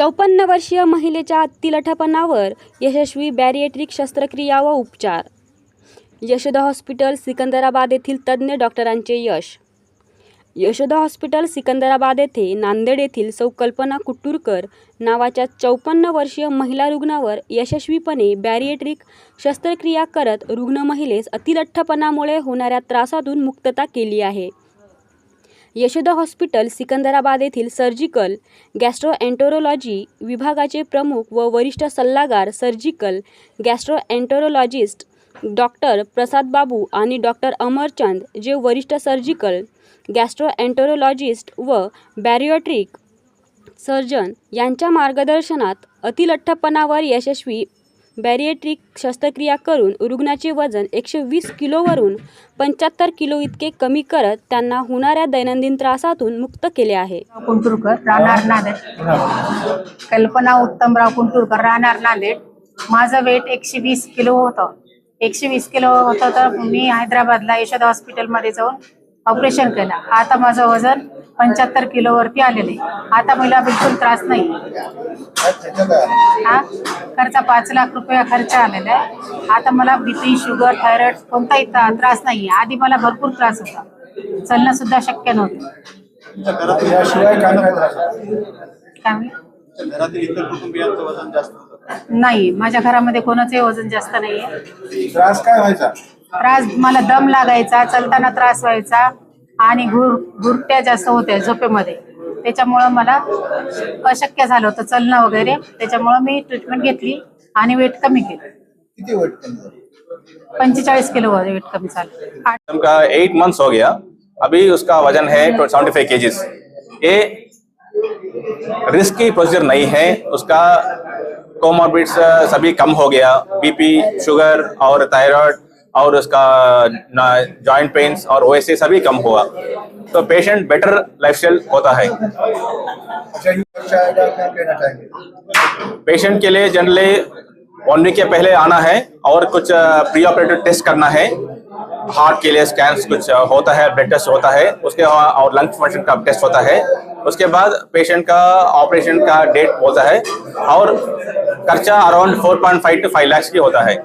चौपन्न वर्षीय महिलेच्या तिलठपणावर यशस्वी बॅरिएट्रिक शस्त्रक्रिया व उपचार. यशोदा हॉस्पिटल सिकंदराबाद येथील तज्ज्ञ डॉक्टरांचे यश. यशोदा हॉस्पिटल सिकंदराबाद येथे नांदेड येथील सौ कल्पना कुट्टूरकर नावाच्या चौपन्न वर्षीय महिला रुग्णावर यशस्वीपणे बॅरिएट्रिक शस्त्रक्रिया करत रुग्ण महिलेस अतिलठ्ठपणामुळे होणाऱ्या त्रासातून मुक्तता केली आहे. यशोदा हॉस्पिटल सिकंदराबाद येथील सर्जिकल गॅस्ट्रोएन्टोरोलॉजी विभागाचे प्रमुख व वरिष्ठ सल्लागार सर्जिकल गॅस्ट्रोएन्टोरोलॉजिस्ट डॉक्टर प्रसाद बाबू आणि डॉक्टर अमरचंद जे वरिष्ठ सर्जिकल गॅस्ट्रोएन्टोरोलॉजिस्ट व बॅरिओट्रिक सर्जन यांच्या मार्गदर्शनात अतिलठ्ठपणावर यशस्वी बॅरिएट्रिक शस्त्रक्रिया करून रुग्णाचे वजन एकशे वीस किलोवरून पंच्याहत्तर किलो इतके कमी करत त्यांना होणाऱ्या दैनंदिन त्रासातून मुक्त केले आहे. कुंटूरकर राहणार नांदेड. कल्पना उत्तमराव कुंटूरकर राहणार नांदेड. माझं वेट एकशे वीस किलो होतं. एकशे वीस किलो होतं तर मी हैदराबादला यशोदा हॉस्पिटलमध्ये जाऊन ऑपरेशन केलं. आता माझं वजन पंच्याहत्तर किलोवरती आलेलं. आहे आता मला बिलकुल त्रास नाही. हा? खर्च पाच लाख रुपये खर्च आलेला आहे. आता मला बीपी शुगर थायरॉइड कोणताही त्रास नाही. आधी मला भरपूर त्रास होता. चालणं सुद्धा शक्य नव्हतं. याशिवाय काय नाही. माझ्या घरामध्ये कोणाचंही वजन जास्त नाहीये. त्रास काय व्हायचा? त्रास मला दम लागायचा चलताना त्रास व्हायचा. आणि घुर घुरट्या जास्त होत्या झोपेमध्ये. त्याच्यामुळं मला अशक्य झालं होतं चलणं वगैरे. त्याच्यामुळं मी ट्रीटमेंट घेतली आणि वेट कमी केलं. किती वेट कमी झालं? पंचेचाळीस किलो वेट कमी झालं. आठ का एट मंथ्स हो गया. अभी उसका वजन है सेवेंटी फाइव केजीज ये रिस्की प्रोसीजर नहीं है. उसका कोमॉर्बिड्स सभी कम हो गया. बीपी शुगर और थायराइड और उसका जॉइंट पेन्स और ओएसए सभी कम हुआ। तो पेशेंट बेटर लाइफस्टाइल होता है। अच्छा पेशेंट के लिए जनरली वन वीक के पहले आना है और कुछ प्री ऑपरेटिव टेस्ट करना है। हार्ट के लिए स्कैन कुछ होता है ब्लड टेस्ट होता है। उसके और लंग फ़ंक्शन का टेस्ट होता है। उसके बाद पेशेंट का ऑपरेशन का डेट होता है और खर्चा अराउंड 4.5 टू 5 लाख की होता है।